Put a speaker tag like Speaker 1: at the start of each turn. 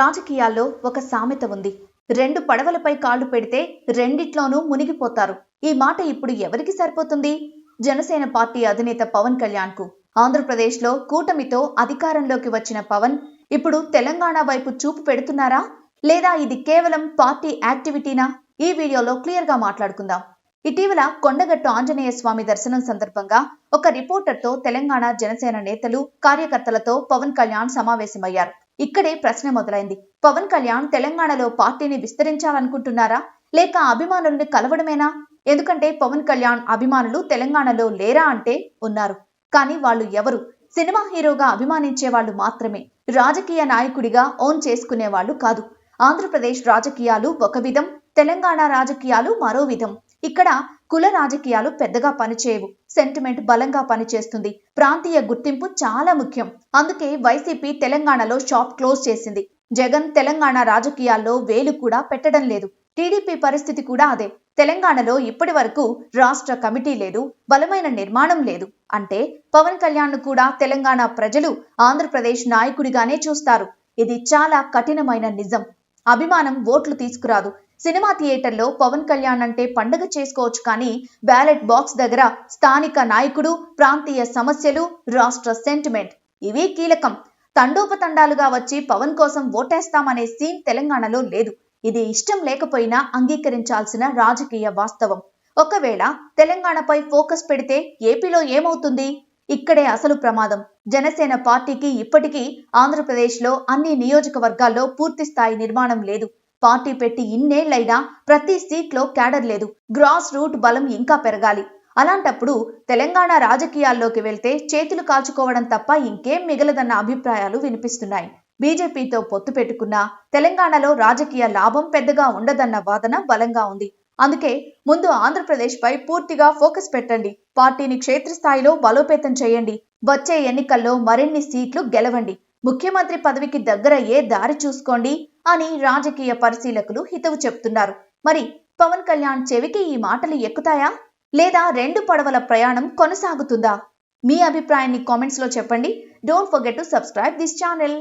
Speaker 1: రాజకీయాల్లో ఒక సామెత ఉంది. రెండు పడవలపై కాళ్ళు పెడితే రెండిట్లోనూ మునిగిపోతారు. ఈ మాట ఇప్పుడు ఎవరికి సరిపోతుంది? జనసేన పార్టీ అధినేత పవన్ కళ్యాణ్కు ఆంధ్రప్రదేశ్లో కూటమితో అధికారంలోకి వచ్చిన పవన్ ఇప్పుడు తెలంగాణ వైపు చూపు పెడుతున్నారా? లేదా ఇది కేవలం పార్టీ యాక్టివిటీనా? ఈ వీడియోలో క్లియర్గా మాట్లాడుకుందాం. ఇటీవల కొండగట్టు ఆంజనేయ స్వామి దర్శనం సందర్భంగా ఒక రిపోర్టర్తో తెలంగాణ జనసేన నేతలు కార్యకర్తలతో పవన్ కళ్యాణ్ సమావేశమయ్యారు. ఇక్కడే ప్రశ్న మొదలైంది. పవన్ కళ్యాణ్ తెలంగాణలో పార్టీని విస్తరించాలనుకుంటున్నారా? లేక అభిమానుల్ని కలవడమేనా? ఎందుకంటే పవన్ కళ్యాణ్ అభిమానులు తెలంగాణలో లేరా అంటే ఉన్నారు. కానీ వాళ్ళు ఎవరు? సినిమా హీరోగా అభిమానించే వాళ్ళు మాత్రమే. రాజకీయ నాయకుడిగా ఓన్ చేసుకునే వాళ్ళు కాదు. ఆంధ్రప్రదేశ్ రాజకీయాలు ఒక విధం తెలంగాణ రాజకీయాలు మరో విధం. ఇక్కడ కుల రాజకీయాలు పెద్దగా పనిచేయవు. సెంటిమెంట్ బలంగా పనిచేస్తుంది. ప్రాంతీయ గుర్తింపు చాలా ముఖ్యం. అందుకే వైసీపీ తెలంగాణలో షాప్ క్లోజ్ చేసింది. జగన్ తెలంగాణ రాజకీయాల్లో వేలు కూడా పెట్టడం లేదు. టీడీపీ పరిస్థితి కూడా అదే. తెలంగాణలో ఇప్పటి వరకు రాష్ట్ర కమిటీ లేదు బలమైన నిర్మాణం లేదు. అంటే పవన్ కళ్యాణ్ కూడా తెలంగాణ ప్రజలు ఆంధ్రప్రదేశ్ నాయకుడిగానే చూస్తారు. ఇది చాలా కఠినమైన నిజం. అభిమానం ఓట్లు తీసుకురాదు. సినిమా థియేటర్లో పవన్ కళ్యాణ్ అంటే పండగ చేసుకోవచ్చు కానీ బ్యాలెట్ బాక్స్ దగ్గర స్థానిక నాయకుడు ప్రాంతీయ సమస్యలు రాష్ట్ర సెంటిమెంట్. ఇవి కీలకం. తండోపతండాలుగా వచ్చి పవన్ కోసం ఓటేస్తామనే సీన్ తెలంగాణలో లేదు. ఇది ఇష్టం లేకపోయినా అంగీకరించాల్సిన రాజకీయ వాస్తవం. ఒకవేళ తెలంగాణపై ఫోకస్ పెడితే ఏపీలో ఏమవుతుంది? ఇక్కడే అసలు ప్రమాదం. జనసేన పార్టీకి ఇప్పటికీ ఆంధ్రప్రదేశ్లో అన్ని నియోజకవర్గాల్లో పూర్తి స్థాయి నిర్మాణం లేదు. పార్టీ పెట్టి ఇన్నేళ్ళైనా ప్రతి సీట్లో క్యాడర్ లేదు. గ్రాస్ రూట్ బలం ఇంకా పెరగాలి. అలాంటప్పుడు తెలంగాణ రాజకీయాల్లోకి వెళ్తే చేతులు కాల్చుకోవడం తప్ప ఇంకేం మిగలదన్న అభిప్రాయాలు వినిపిస్తున్నాయి. బీజేపీతో పొత్తు పెట్టుకున్నా తెలంగాణలో రాజకీయ లాభం పెద్దగా ఉండదన్న వాదన బలంగా ఉంది. అందుకే ముందు ఆంధ్రప్రదేశ్పై పూర్తిగా ఫోకస్ పెట్టండి. పార్టీని క్షేత్రస్థాయిలో బలోపేతం చేయండి. వచ్చే ఎన్నికల్లో మరిన్ని సీట్లు గెలవండి. ముఖ్యమంత్రి పదవికి దగ్గరయ్యే దారి చూసుకోండి అని రాజకీయ పరిశీలకులు హితవు చెప్తున్నారు. మరి పవన్ కళ్యాణ్ చెవికి ఈ మాటలు ఎక్కుతాయా? లేదా రెండు పడవల ప్రయాణం కొనసాగుతుందా? మీ అభిప్రాయాన్ని కామెంట్స్లో చెప్పండి. Don't forget to subscribe this channel